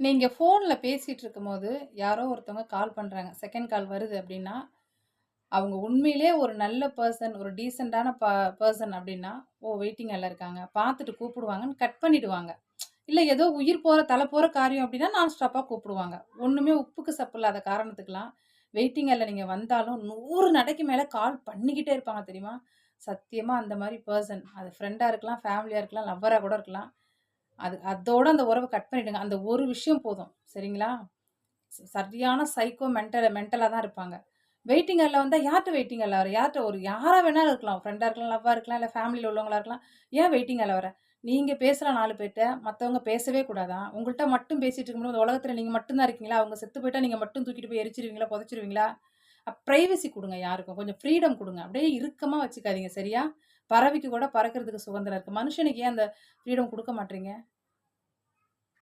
நீங்கள் ஃபோனில் பேசிட்டு இருக்கும்போது, யாரோ ஒருத்தவங்க கால் பண்ணுறாங்க செகண்ட் கால் வருது அப்படின்னா அவங்க உண்மையிலேயே ஒரு நல்ல பர்சன் ஒரு டீசெண்டான ப பர்சன் அப்படின்னா ஓ! வெயிட்டிங் எல்லாம் இருக்காங்க. பார்த்துட்டு கூப்பிடுவாங்கன்னு கட் பண்ணிவிடுவாங்க இல்லை ஏதோ உயிர் போகிற தலை போகிற காரியம் அப்படின்னா நான் ஸ்டாப்பாக கூப்பிடுவாங்க. ஒன்றுமே உப்புக்கு சப்பு இல்லாத காரணத்துக்கெலாம் வெயிட்டிங் ஹால்ல நீங்கள் வந்தாலும் நூறு நடைக்கு மேலே கால் பண்ணிக்கிட்டே இருப்பாங்க தெரியுமா? சத்தியமாக அந்த மாதிரி பர்சன் அது ஃப்ரெண்டாக இருக்கலாம், ஃபேமிலியாக இருக்கலாம், லவ்வராக கூட இருக்கலாம். அது அதோட அந்த உறவை கட் பண்ணிடுங்க. அந்த ஒரு விஷயம் போதும். சரிங்களா? ச சரியான சைக்கோ மென்டல் மென்டலாக தான் இருப்பாங்க. வெயிட்டிங் அல்ல வந்தால் யார்ட்ட வெயிட்டிங் அல்ல வர? யார்கிட்ட ஒரு யாராக வேணாலும் இருக்கலாம். ஃப்ரெண்டாக இருக்கலாம், லவ்வாக இருக்கலாம், இல்லை ஃபேமிலியில் உள்ளவங்களாக இருக்கலாம். ஏன் வெயிட்டிங் ஹால்ல வர? நீங்கள் பேசுகிற நாலு பேர்கிட்ட மற்றவங்க பேசவே கூடாதா? உங்கள்கிட்ட மட்டும் பேசிகிட்டு இருக்கும்போது, இந்த உலகத்தில் நீங்கள் மட்டும்தான் இருக்கீங்களா? அவங்க செத்து போயிட்டால் நீங்கள் மட்டும் தூக்கிட்டு போய் எரிச்சிருவீங்களா? புதைச்சிருவீங்களா? ப்ரைவசி கொடுங்க யாருக்கும். கொஞ்சம் ஃப்ரீடம் கொடுங்க அப்படியே இறுக்கமாக வச்சுக்காதீங்க. சரியா? பறவைக்கு கூட பறக்கிறதுக்கு சுதந்திரம் இருக்குது மனுஷனுக்கு ஏன் அந்த ஃப்ரீடம் கொடுக்க மாட்றீங்க?